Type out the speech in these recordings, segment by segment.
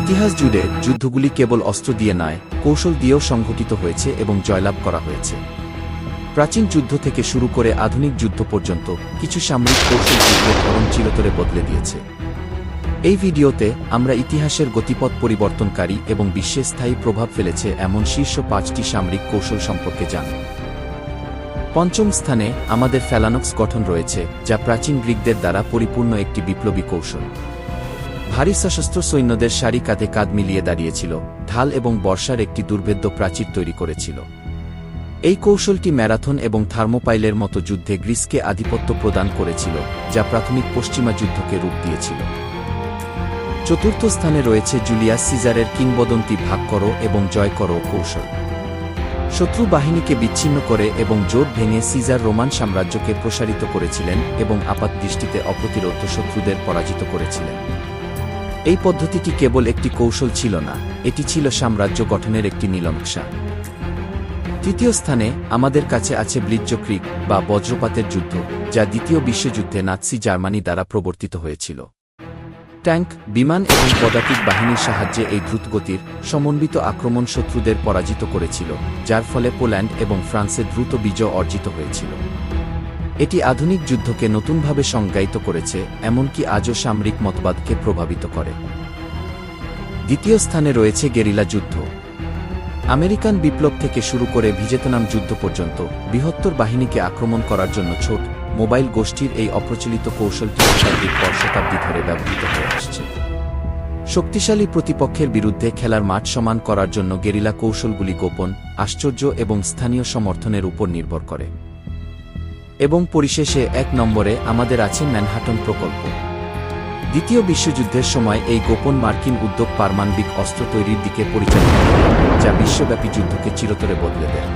ইতিহাস জুড়ে যুদ্ধগুলি কেবল অস্ত্র দিয়ে নয়, কৌশল দিয়েও সংঘটিত হয়েছে এবং জয়লাভ করা হয়েছে। প্রাচীন যুদ্ধ থেকে শুরু করে আধুনিক যুদ্ধ পর্যন্ত কিছু সামরিক কৌশল যুদ্ধের ধরন চিরতরে বদলে দিয়েছে। এই ভিডিওতে আমরা ইতিহাসের গতিপথ পরিবর্তনকারী এবং বিশ্বে স্থায়ী প্রভাব ফেলেছে এমন শীর্ষ পাঁচটি সামরিক কৌশল সম্পর্কে জানব পঞ্চম স্থানে আমাদের ফ্যালানক্স গঠন রয়েছে, যা প্রাচীন গ্রিকদের দ্বারা পরিপূর্ণ একটি বিপ্লবী কৌশল। ভারী সশস্ত্র সৈন্যদের সারি কাঁধে কাঁধ মিলিয়ে দাঁড়িয়েছিল, ঢাল এবং বর্ষার একটি দুর্ভেদ্য প্রাচীর তৈরি করেছিল। এই কৌশলটি ম্যারাথন এবং থার্মোপাইলের মতো যুদ্ধে গ্রিসকে আধিপত্য প্রদান করেছিল, যা প্রাথমিক পশ্চিমা যুদ্ধকে রূপ দিয়েছিল। চতুর্থ স্থানে রয়েছে জুলিয়াস সিজারের কিংবদন্তি ভাগ করো এবং জয় করো কৌশল। শত্রু বাহিনীকে বিচ্ছিন্ন করে এবং জোট ভেঙে সিজার রোমান সাম্রাজ্যকে প্রসারিত করেছিলেন এবং আপাত দৃষ্টিতে অপ্রতিরোধ শত্রুদের পরাজিত করেছিলেন। এই পদ্ধতিটি কেবল একটি কৌশল ছিল না, এটি ছিল সাম্রাজ্য গঠনের একটি নীলনকশা। তৃতীয় স্থানে আমাদের কাছে আছে ব্লিজ্জক্রিক বা বজ্রপাতের যুদ্ধ, যা দ্বিতীয় বিশ্বযুদ্ধে নাৎসি জার্মানি দ্বারা প্রবর্তিত হয়েছিল। ট্যাঙ্ক, বিমান এবং পদাতিক বাহিনীর সাহায্যে এই দ্রুতগতির সমন্বিত আক্রমণ শত্রুদের পরাজিত করেছিল, যার ফলে পোল্যান্ড এবং ফ্রান্সে দ্রুত বিজয় অর্জিত হয়েছিল। এটি আধুনিক যুদ্ধকে নতুনভাবে সংজ্ঞায়িত করেছে, এমনকি আজও সামরিক মতবাদকে প্রভাবিত করে। দ্বিতীয় স্থানে রয়েছে গেরিলা যুদ্ধ। আমেরিকান বিপ্লব থেকে শুরু করে ভিজেতনাম যুদ্ধ পর্যন্ত বৃহত্তর বাহিনীকে আক্রমণ করার জন্য ছোট মোবাইল গোষ্ঠীর এই অপ্রচলিত কৌশলটি শতাব্দীর পর শতাব্দী ধরে ব্যবহৃত হয়ে আসছে। শক্তিশালী প্রতিপক্ষের বিরুদ্ধে খেলার মাঠ সমান করার জন্য গেরিলা কৌশলগুলি গোপন, আশ্চর্য এবং স্থানীয় সমর্থনের উপর নির্ভর করে। এবং পরিশেষে এক নম্বরে আমাদের আছে ম্যানহাটন প্রকল্প। দ্বিতীয় বিশ্বযুদ্ধের সময় এই গোপন মার্কিন উদ্যোগ পারমাণবিক অস্ত্র তৈরির দিকে পরিচালিত, যা বিশ্বব্যাপী যুদ্ধকে চিরতরে বদলে দেয়।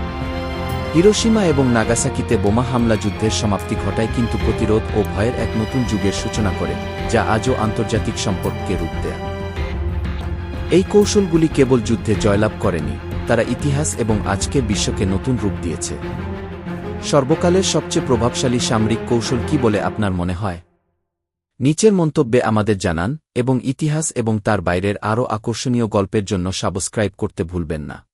হিরোসীমা এবং নাগাসাকিতে বোমা হামলা যুদ্ধের সমাপ্তি ঘটায় কিন্তু প্রতিরোধ ও ভয়ের এক নতুন যুগের সূচনা করে, যা আজও আন্তর্জাতিক সম্পর্ককে রূপ দেয়। এই কৌশলগুলি কেবল যুদ্ধে জয়লাভ করেনি, তারা ইতিহাস এবং আজকের বিশ্বকে নতুন রূপ দিয়েছে। সর্বকালের সবচেয়ে প্রভাবশালী সামরিক কৌশল কি বলে আপনার মনে হয়? নিচের মন্তব্যে আমাদের জানান এবং ইতিহাস এবং তার বাইরের আরও আকর্ষণীয় গল্পের জন্য সাবস্ক্রাইব করতে ভুলবেন না।